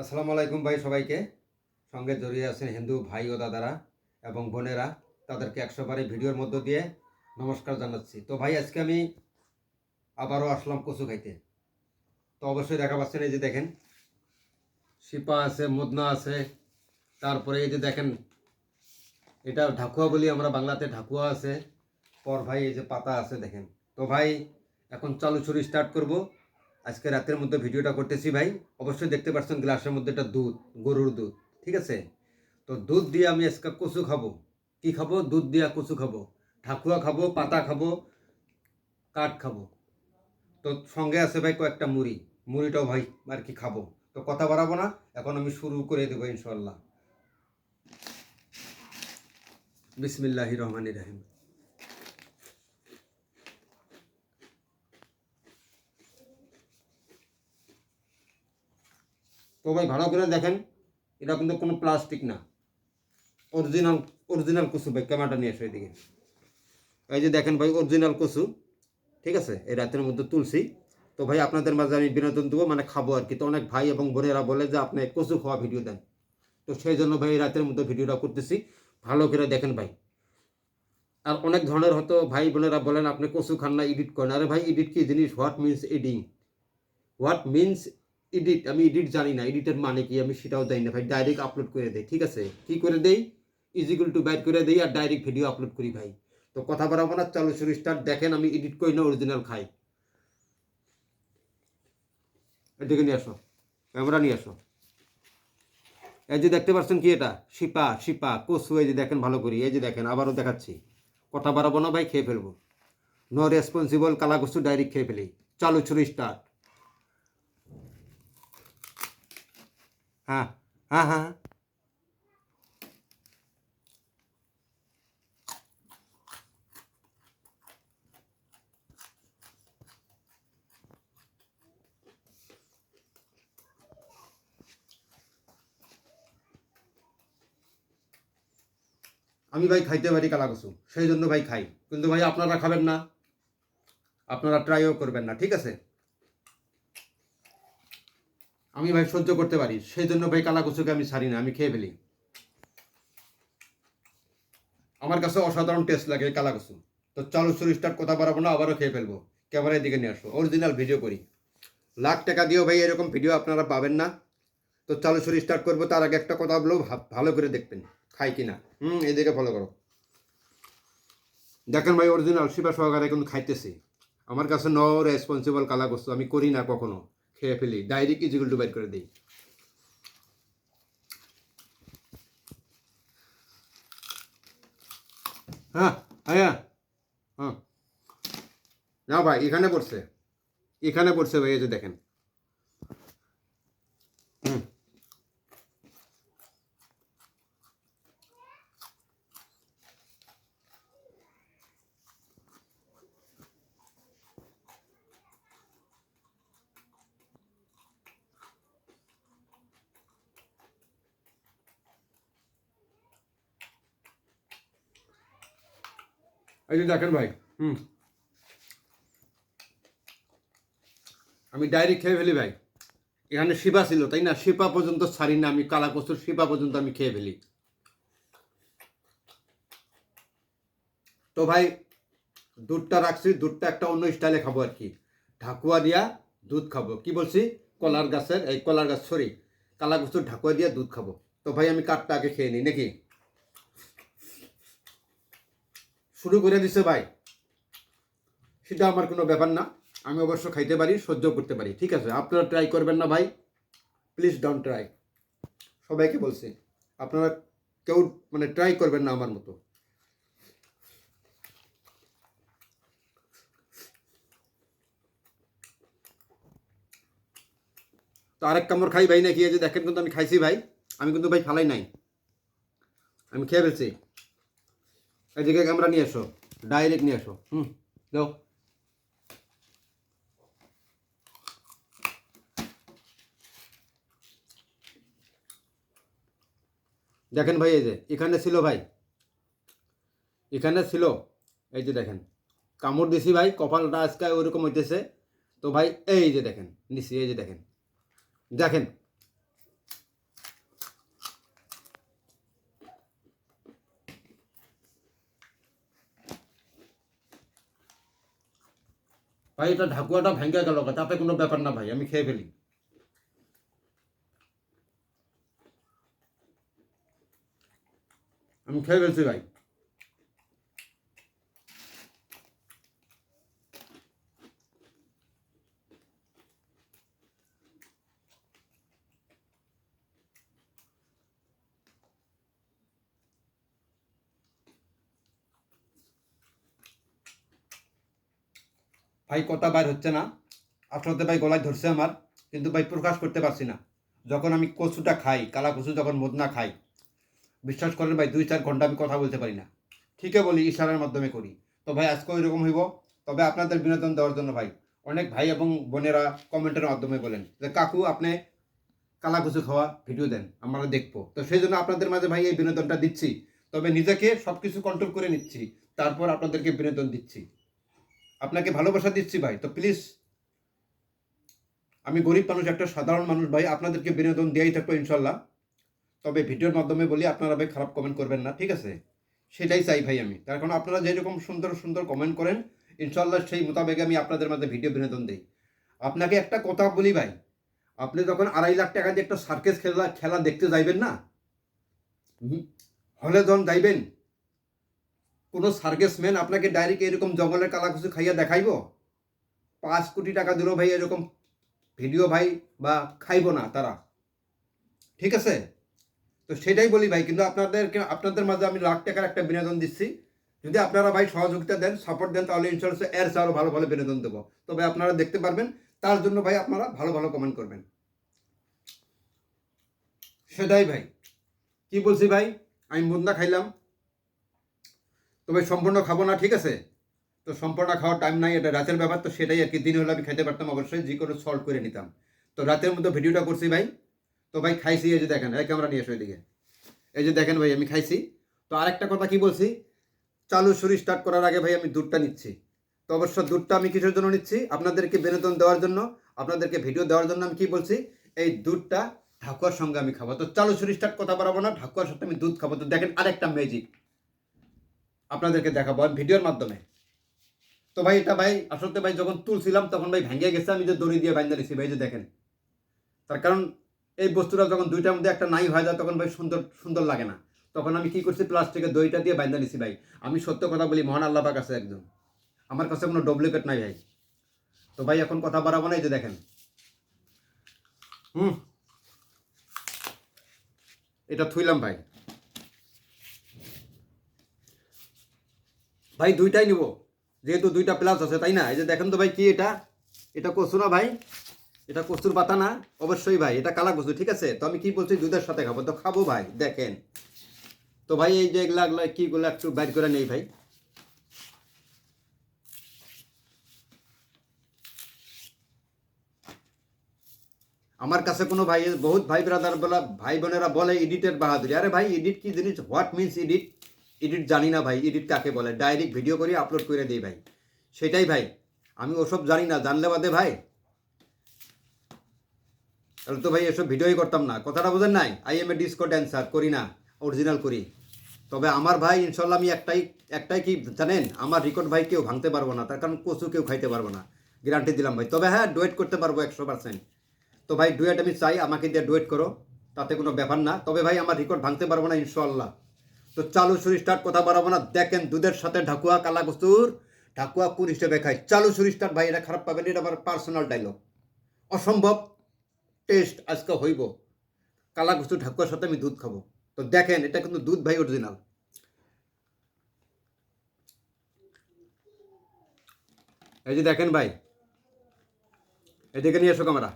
আসসালামু আলাইকুম ভাই সবাইকে। সঙ্গে জড়িয়ে আছেন হিন্দু ভাই ও দাদারা এবং বোনেরা, তাদেরকে একশো বারে ভিডিওর মধ্য দিয়ে নমস্কার জানাচ্ছি। তো ভাই, আজকে আমি আবারও আসলাম কচু খাইতে। তো অবশ্যই দেখা পাচ্ছেন এই যে দেখেন, শিপা আছে, মুদনা আছে, তারপরে এই যে দেখেন, এটা ঢাকুয়া বলি আমরা বাংলাতে, ঢাকুয়া আছে, পর ভাই এই যে পাতা আছে দেখেন। তো ভাই, এখন চালু ছুরি স্টার্ট করব। আজকে রাতের মধ্যে ভিডিওটা করতেছি ভাই। অবশ্যই দেখতে পাচ্ছেন গ্লাসের মধ্যে একটা দুধ, গরুর দুধ, ঠিক আছে? তো দুধ দিয়ে আমি আজকে কচু খাব। কি খাব? দুধ দিয়ে কচু খাব। ঠাকুয়া খাব, পাতা খাব, কাঠ খাব। তো সঙ্গে আছে ভাই কয়েকটা মুড়ি। মুড়িটাও ভাই আর কি খাব। তো কথা বাড়াবো না, এখন আমি শুরু করে দেবো ইনশাল্লাহ বিসমিল্লাহ রহমানি রাহিম। ভাই ভালো করে দেখেন, এটা কিন্তু কোনো প্লাস্টিক না। অরিজিনাল অরিজিনাল কচু ভাই ক্যামেরাটা নিয়ে আসো এদিকে। এই যে দেখেন ভাই অরিজিনাল কচু, ঠিক আছে? এই রাতের মধ্যে তুলসী তো ভাই, আপনাদের মাঝে আমি বিনোদন দেবো মানে খাব আর কি। তো অনেক ভাই এবং বোনেরা বলে যে, আপনি কচু খাওয়া ভিডিও দেন। তো সেই জন্য ভাই, এই রাতের মধ্যে ভিডিওটা করতেছি। ভালো করে দেখেন ভাই। আর অনেক ধরনের হয়তো ভাই বোনেরা বলেন, আপনি কচু খান না এডিট করেন। আরে ভাই এডিট কি জিনিস? What means editing what means edit আমি এডিট জানি না এডিটের মানে কি আমি সেটাও জানি না, ভাই ডাইরেক্ট আপলোড করে দেই, ঠিক আছে? কি করে দেই? ইজিকুল টু বাইট করে দেই আর ডাইরেক্ট ভিডিও আপলোড করি, ভাই। তো কথা বাড়াবো না, চালু শুরু স্টার্ট দেখেন আমি এডিট করি না অরিজিনাল খাই। এদিকে নিয়ে আসো ক্যামেরা নিয়ে আসো। এই যে দেখতে পাচ্ছেন কি এটা? শিপা শিপা কচু এই যে দেখেন, ভালো করি, এই যে দেখেন, আবারও দেখাচ্ছি। কথা বাড়াবো না, ভাই, খেয়ে ফেলব। নো রেসপন্সিবল কালা কচু ডাইরেক্ট খেয়ে ফেলি। চালু ছুরি স্টার্ট হ্যাঁ হ্যাঁ হ্যাঁ। আমি ভাই খাইতে পারি কালা কচু, সেই জন্য ভাই খাই কিন্তু ভাই আপনারা খাবেন না, আপনারা ট্রাইও করবেন না, ঠিক আছে আমি ভাই সহ্য করতে পারি। সেই জন্য ভাই কালা কচুকে আমি ছাড়ি না, আমি খেয়ে ফেলি। আমার কাছে অসাধারণ টেস্ট লাগে এই কালা কচু তো চালু শুরু স্টার্ট কথা বাড়াবো না, আবারও খেয়ে ফেলব। ক্যামেরার দিকে নিয়ে আসব অরিজিনাল ভিডিও করি। লাখ টাকা দিয়েও ভাই এরকম ভিডিও আপনারা পাবেন না। তো চালু শুরু স্টার্ট করব, তার আগে একটা কথা বলব ভালো করে দেখবেন খাই কিনা। হুম, এদিকে ফলো করো। দেখেন ভাই অরিজিনাল শিবা সহকারে কিন্তু খাইতেছি। আমার কাছে ন রেসপন্সিবল কালা কচু আমি করি না কখনো। খেয়ে ফেলি ডাইরেক্ট ইজিগুল ডিভাইড করে দিই। হ্যাঁ হ্যাঁ হ্যাঁ। না ভাই, এখানে পড়ছে। এখানে পড়ছে ভাই, এই যে দেখেন। এই যে ভাই, হুম। আমি ডাইরেক্ট খেয়ে ফেলি ভাই। এখানে শিপা ছিল, তাই না? শিপা পর্যন্ত ছাড়ি না, আমি কালা কচুর শিপা পর্যন্ত আমি খেয়ে ফেলি। তো ভাই, দুধটা রাখছি, দুধটা একটা অন্য স্টাইলে খাব আর কি। ঢাকুয়া দিয়া দুধ খাব। কি বলছি? কলার গাছের, এই কলার গাছ সরি কালা কচুর ঢাকুয়া দিয়া দুধ খাব। তো ভাই, আমি কাঠটা আগে খেয়ে নিই, নাকি? শুরু করে দিছে ভাই। সেটা আমার কোনো ব্যাপার না। আমি অবশ্য খাইতে পারি, সহ্য করতে পারি। ঠিক আছে, আপনারা ট্রাই করবেন না ভাই। প্লিজ ডোন্ট ট্রাই সবাইকে বলছি, আপনারা কেউ মানে ট্রাই করবেন না আমার মতো। তো আরেক কামড় খাই ভাই নাকি? যে দেখেন কিন্তু আমি খাইছি ভাই। আমি কিন্তু ভাই ফালাই নাই। আমি খেয়ে ফেলছি। এদিকে ক্যামেরা নিয়ে এসো ডাইরেক্ট নিয়ে এসো, হুম দাও দেখেন ভাই, এই যে, এখানে ছিল ভাই, এখানে ছিল, এই যে দেখেন, কামড় দিছি ভাই, কপালটা আজকে ওরকম হইতেছে। তো ভাই, এই যে দেখেন নিছি এই যে দেখেন দেখেন ভাই, এটা ঢাকুয়াটা ভেঙে গেল তাতে কোনো ব্যাপার না ভাই, আমি খেয়ে ফেলি। আমি খেয়ে ফেলছি ভাই। ভাই কথা বাইর হচ্ছে না। আসলে ভাই গলায় ধরছে আমার, কিন্তু ভাই প্রকাশ করতে পারছি না। যখন আমি কচুটা খাই, কালা কচু যখন মদনা খাই, বিশ্বাস করেন ভাই, দুই চার ঘণ্টা আমি কথা বলতে পারি না। ঠিকই বলি, ইশারার মাধ্যমে করি। তো ভাই আজকে ওইরকম হইব। তবে আপনাদের বিনোদন দেওয়ার জন্য ভাই, অনেক ভাই এবং বোনেরা কমেন্টের মাধ্যমে বলেন যে, কাকু, আপনি কালা কচু খাওয়া ভিডিও দেন, আমরা দেখব। তো সেই জন্য আপনাদের মাঝে ভাই এই বিনোদনটা দিচ্ছি। তবে নিজেকে সব কিছু কন্ট্রোল করে নিচ্ছি। তারপর আপনাদেরকে বিনোদন দিচ্ছি। আপনাকে ভালোবাসা দিচ্ছি ভাই, তো প্লিজ আমি গরিব মানুষ, একটা সাধারণ মানুষ ভাই, আপনাদেরকে বিনোদন দেওয়াই থাকব ইনশাল্লাহ। তবে ভিডিওর মাধ্যমে বলি, আপনারা ভাই খারাপ কমেন্ট করবেন না, ঠিক আছে? সেটাই চাই ভাই আমি। তার কারণ আপনারা যেরকম সুন্দর সুন্দর কমেন্ট করেন, ইনশাল্লাহ সেই মোতাবেক আমি আপনাদের মাঝে ভিডিও বিনোদন দিই। আপনাকে একটা কথা বলি ভাই, আপনি যখন আড়াই লাখ টাকা দিয়ে একটা সার্কেস খেলা খেলা দেখতে যাইবেন না হলে যখন যাইবেন কোনো সার্কেসম্যান আপনাকে ডাইরেক্ট এরকম জঙ্গলের কালাকুচু খাইয়া দেখাইব? পাঁচ কোটি টাকা দিলেও ভাই এরকম ভিডিও ভাই বা খাইব না তারা। ঠিক আছে? তো সেটাই বলি ভাই, কিন্তু আপনাদেরকে আপনাদের মাঝে আমি লাখ টাকার একটা বিনোদন দিচ্ছি। যদি আপনারা ভাই সহযোগিতা দেন সাপোর্ট দেন, তাহলে ইনশাল্লাহ এর আরও ভালো ভালো বিনোদন দেবো। তবে আপনারা দেখতে পারবেন, তার জন্য ভাই আপনারা ভালো ভালো কমেন্ট করবেন। সেটাই ভাই। কি বলছি ভাই? আমি মুন্দা খাইলাম। তবে সম্পূর্ণ খাব না, ঠিক আছে? তো সম্পূর্ণ খাওয়ার টাইম নাই, এটা রাতের ব্যাপার, তো সেটাই আর কি। দিন হলে আমি খেতে পারতাম অবশ্যই, যে কোনো সল্ভ করে নিতাম। তো রাতের মধ্যে ভিডিওটা করছি ভাই। তো ভাই খাইছি, এই যে দেখেন, এই ক্যামেরা নিয়ে এসো এদিকে। এই যে দেখেন ভাই, আমি খাইছি। তো আরেকটা কথা কি বলছি? চালু শুরু স্টার্ট করার আগে ভাই আমি দুধটা নিচ্ছি। তো অবশ্য দুধটা আমি কিসের জন্য নিচ্ছি? আপনাদেরকে বিনোদন দেওয়ার জন্য, আপনাদেরকে ভিডিও দেওয়ার জন্য আমি কি বলছি? এই দুধটা ঢাকুয়ার সঙ্গে আমি খাব। তো চালু শুরু স্টার্ট কথা বাড়াবো না, ঢাকুয়ার সাথে আমি দুধ খাব। তো দেখেন আরেকটা ম্যাজিক আপনাদেরকে দেখাবো ভিডিওর মাধ্যমে। তো ভাই, এটা ভাই আসলে ভাই যখন তুলছিলাম, তখন ভাই ভেঙে গেছে, আমি যে দড়ি দিয়ে বাইন্দা নিছি ভাই যে দেখেন। তার কারণ এই বস্তুটা যখন দুইটার মধ্যে একটা নাই হয়ে যায়, তখন ভাই সুন্দর সুন্দর লাগে না। তখন আমি কি করছি, প্লাস্টিকের দইটা দিয়ে বাইন্দা নিছি ভাই। আমি সত্য কথা বলি, মহান আল্লাহ পাক আছে একদম আমার কাছে কোনো ডুপ্লিকেট নাই, ভাই। তো ভাই, এখন কথা বাড়াবো না, এই যে দেখেন। হুম। এটা থুইলাম, ভাই। ভাই, দুইটাই নিব। যেহেতু দুইটা প্লাস আছে, তাই না? এই যে দেখেন তো ভাই, কি এটা? এটা কচু না ভাই। এটা কচুর পাতা না? অবশ্যই ভাই, এটা কালা কচু, ঠিক আছে? তো আমি কি বলছি দুধের সাথে খাব। তো খাব ভাই, দেখেন। তো ভাই, এই যে এগুলা এগুলা, কিগুলো একটু বাইর করে নেই ভাই। আমার কাছে কোনো ভাই, বহুত ভাই ব্রাদার বলা ভাই বোনেরা বলে এডিটের বাহাদুরি। আরে ভাই এডিট কি জিনিস? হোয়াট মিনস এডিট এডিট জানি না ভাই, এডিট কাকে বলে? ডাইরেক্ট ভিডিও করে আপলোড করে দিই ভাই। সেটাই ভাই, আমি ওসব জানি না, জানলে বাদে ভাই। তাহলে তো ভাই এসব ভিডিওই করতাম না। কথাটা বোঝেন নাই? I am a disco dancer করি না অরিজিনাল করি। তবে আমার ভাই, ইনশাল্লাহ আমি একটাই একটাই কি জানেন, আমার রেকর্ড ভাই কেউ ভাঙতে পারব না, তার কারণ কচু কেউ খাইতে পারব না। গ্যারান্টি দিলাম ভাই। তবে হ্যাঁ ডুয়েট করতে পারব একশো পার্সেন্ট তো ভাই ডুয়েট আমি চাই, আমাকে দিয়ে ডুয়েট করো, তাতে কোনো ব্যাপার না। তবে ভাই, আমার রেকর্ড ভাঙতে পারব না, ইনশাল্লাহ। তো চালু শুরু স্টার্ট কথা বাড়াবো না। দেখেন দুধের সাথে ঢাকুয়া কালা কস্তুর ঢাকুয়া কোন হিসেবে খায়? চালু শুরু স্টার্ট ভাই, এটা খারাপ পাবেন এটা আমার পার্সোনাল ডায়লগ অসম্ভব টেস্ট আজকে হইব। কালা কস্তু ঢাকুয়ার সাথে আমি দুধ খাব। তো দেখেন, এটা কিন্তু দুধ, ভাই অরিজিনাল এই যে দেখেন, ভাই, এদিকে নিয়ে এসো ক্যামেরা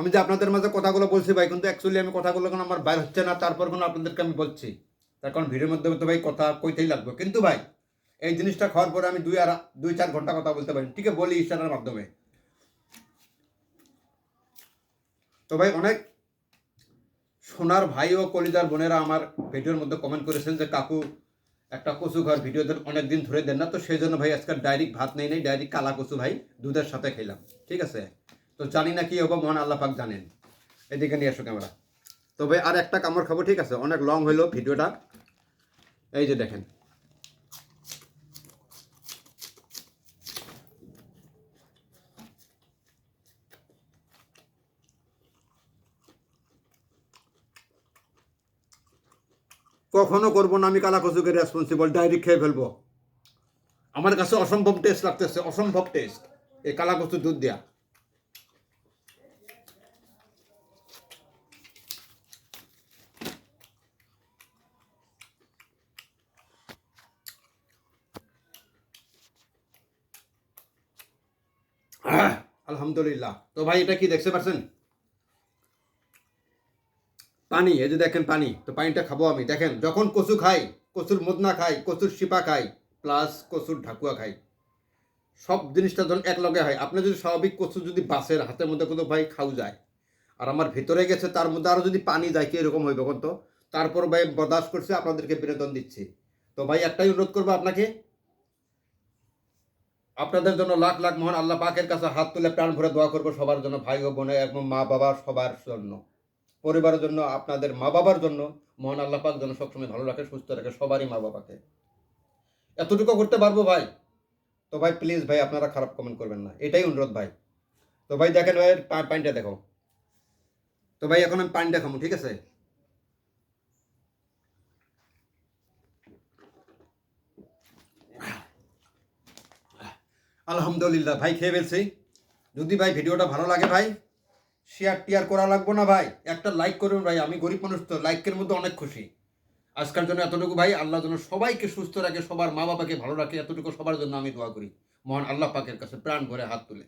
আমি যে আপনাদের মাঝে কথাগুলো বলছি ভাই, কিন্তু অ্যাকচুয়ালি আমি কথাগুলো কোনো আমার বাইর হচ্ছে না, তারপর কোনো আপনাদেরকে আমি বলছি। তার কারণ ভিডিওর মধ্যে তো ভাই কথা কইতেই লাগবে। কিন্তু ভাই, এই জিনিসটা খাওয়ার পরে আমি দুই আর দুই চার ঘণ্টা কথা বলতে পারি। ঠিক বলি ইশারার মাধ্যমে। তো ভাই, অনেক সোনার ভাই ও কলিজার বোনেরা আমার ভিডিওর মধ্যে কমেন্ট করেছেন যে, কাকু, একটা কচু ঘর ভিডিও দেন অনেক দিন ধরে দেন না। তো সেই জন্য ভাই আজকে ডাইরেক্ট ভাত নেই নেই ডাইরেক্ট কালা কচু ভাই দুধের সাথে খেলাম ঠিক আছে? তো জানি না কি হব, মহান আল্লাহ পাক জানেন। এদিকে নিয়ে এসো ক্যামেরা। তবে আর একটা কামড় খাব, ঠিক আছে? অনেক লং হইল ভিডিওটা। এই যে দেখেন। কখনো করব না আমি কালা কচুকে রেসপন্সিবল ডাইরেক্ট খেয়ে ফেলব। আমার কাছে অসম্ভব টেস্ট লাগতেছে, অসম্ভব টেস্ট এই কালা কচু দুধ দেয়া। আলহামদুলিল্লাহ। তো ভাই, এটা কি দেখতে পাচ্ছেন পানি, এই যে দেখেন পানি, তো পানিটা খাব আমি। দেখেন, যখন কচু খাই, কচুর মদনা খাই, কচুর শিপা খাই প্লাস কচুর ঢাকুয়া খাই, সব জিনিসটা ধরুন এক লগে হয়। আপনি যদি স্বাভাবিক কচু যদি বাসের হাতের মধ্যে কোনো ভাই খাও যায়, আর আমার ভিতরে গেছে, তার মধ্যে আরও যদি পানি যায়, কি এরকম হইবে কোন তো? তারপর ভাই বরদাস্ত করছে, আপনাদেরকে বিনোদন দিচ্ছি। তো ভাই, একটাই অনুরোধ করব আপনাকে আপনাদের জন্য লাখ লাখ মহান আল্লাহ পাকের কাছে হাত তুলে প্রাণ ভরে দোয়া করব সবার জন্য, ভাই ও বোনে এবং মা বাবা সবার জন্য। পরিবারের জন্য, আপনাদের মা বাবার জন্য মহান আল্লাহ পাক যেন সবসময় ভালো রাখে, সুস্থ রাখে, সবারই মা বাবাকে। এতটুকু করতে পারব ভাই? তো ভাই প্লিজ ভাই, আপনারা খারাপ কমেন্ট করবেন না। এটাই অনুরোধ ভাই। তো ভাই, দেখেন ভাই পানিটা দেখো। তো ভাই, এখন আমি পানিটা খাব ঠিক আছে? আলহামদুলিল্লাহ, ভাই খেয়ে ফেলছি। যদি ভাই ভিডিওটা ভালো লাগে ভাই শেয়ার টিয়ার করা লাগবো না ভাই, একটা লাইক করুন ভাই, আমি গরিব মানুষ তো লাইকের মধ্যে অনেক খুশি। আজকাল জন্য এতটুকু ভাই, আল্লাহ জন্য সবাইকে সুস্থ রাখে, সবার মা বাবাকে ভালো রাখে, এতটুকু সবার জন্য আমি দোয়া করি। মহান আল্লাহ পাকের কাছে প্রাণ ভরে হাত তুলে।